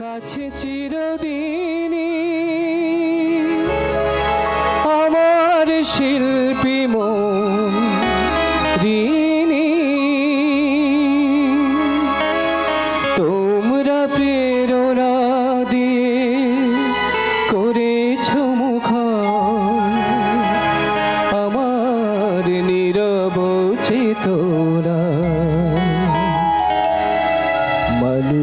কাছে চিরদিনই। আমার শিল্পী মন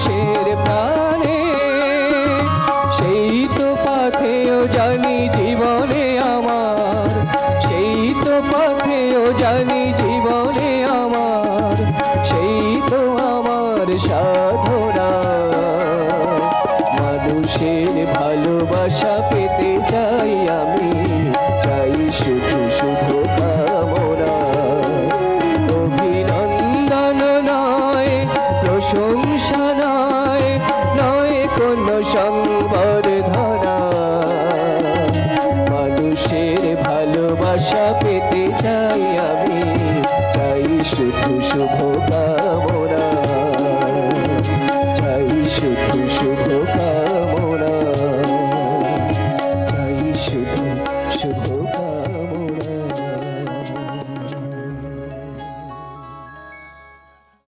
মানুষের প্রাণে। সেই তো পাথেও জানি জীবনে আমার। সেই তো পাথেও জানি জীবনে আমার। সেই তো আমার সাধনা। মানুষের ভালোবাসা পেতে চাই আমি। চাই শুধু শুধু কামনা। অভিনন্দন নয় প্রসঙ্গ পেতে চাই আমি চাই শুধু শুভ কামনা চাই শুধু শুভ কামনা চাই শুধু শুভ